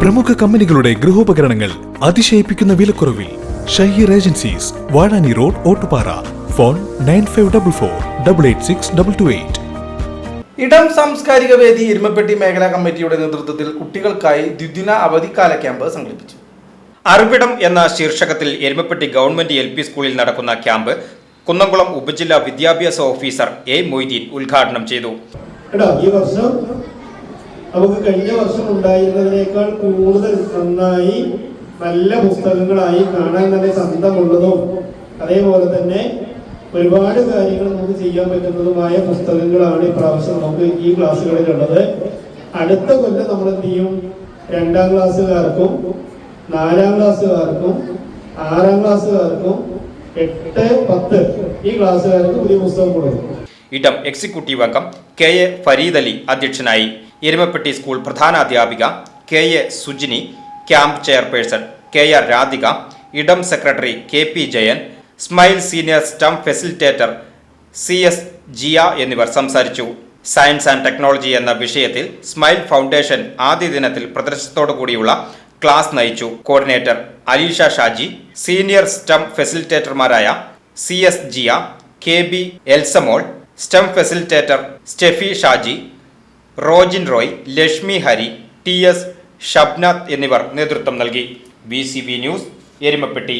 പ്രമുഖ കമ്പനികളുടെ ഗൃഹോപകരണങ്ങൾ അതിശയിപ്പിക്കുന്ന വിലക്കുറവിൽ Shaheer agencies Vazhani road Ottupara. Phone nine five double four double eight six double two eight. ഇടം സാംസ്കാരിക വേദി എരുമപ്പെട്ടി മേഖലാ കമ്മിറ്റിയുടെ നേതൃത്വത്തിൽ കുട്ടികൾക്കായി ദ്വിദിന അവധിക്കാല ക്യാമ്പ് സംഘടിപ്പിച്ചു. അറിവിടം എന്ന ശീർഷകത്തിൽ എരുമപ്പെട്ടി ഗവൺമെന്റ് എൽ പി സ്കൂളിൽ നടക്കുന്ന ക്യാമ്പ് കുന്നംകുളം ഉപജില്ലാ വിദ്യാഭ്യാസ ഓഫീസർ എ മൊയ്തീൻ ഉദ്ഘാടനം ചെയ്തു. ഈ വർഷം നമുക്ക് കഴിഞ്ഞ വർഷം ഉണ്ടായിരുന്നതിനേക്കാൾ കൂടുതൽ നന്നായി നല്ല പുസ്തകങ്ങളായി കാണാൻ തന്നെ സ്വന്തമുള്ളതും അതേപോലെ തന്നെ ഒരുപാട് കാര്യങ്ങൾ നമുക്ക് ചെയ്യാൻ പറ്റുന്നതുമായ പുസ്തകങ്ങളാണ് ഇപ്രാവശ്യം നമുക്ക് ഈ ക്ലാസ്സുകളിലുള്ളത്. അടുത്ത കൊല്ലം നമ്മൾ എന്ത് ചെയ്യും? രണ്ടാം ക്ലാസ്സുകാർക്കും നാലാം ക്ലാസ്സുകാർക്കും ആറാം ക്ലാസ്സുകാർക്കും എട്ട് പത്ത് ഈ ക്ലാസ്സുകാർക്ക് പുതിയ പുസ്തകം കൊടുക്കും. ഇടം എക്സിക്യൂട്ടീവ് അംഗം കെ എ ഫരീദ് അലി അധ്യക്ഷനായി Erumapetty school പ്രധാനാധ്യാപിക K A Sujini camp chairperson K R Radhika Idam secretary K P Jayan smile senior STEM facilitator C S Jiya എന്നിവർ സംസാരിച്ചു. സയൻസ് ആൻഡ് ടെക്നോളജി എന്ന വിഷയത്തിൽ സ്മൈൽ ഫൗണ്ടേഷൻ ആദ്യ ദിനത്തിൽ പ്രദർശനത്തോടു കൂടിയുള്ള ക്ലാസ് നയിച്ചു. Coordinator Aleesha Shaji senior STEM ഫെസിലിറ്റേറ്റർമാരായ C S Jiya K B Elsamol STEM facilitator Steffi Shaji Rojin Roy Lakshmi Hari T S Shabnath എന്നിവർ നേതൃത്വം നൽകി. B news Erumappetty.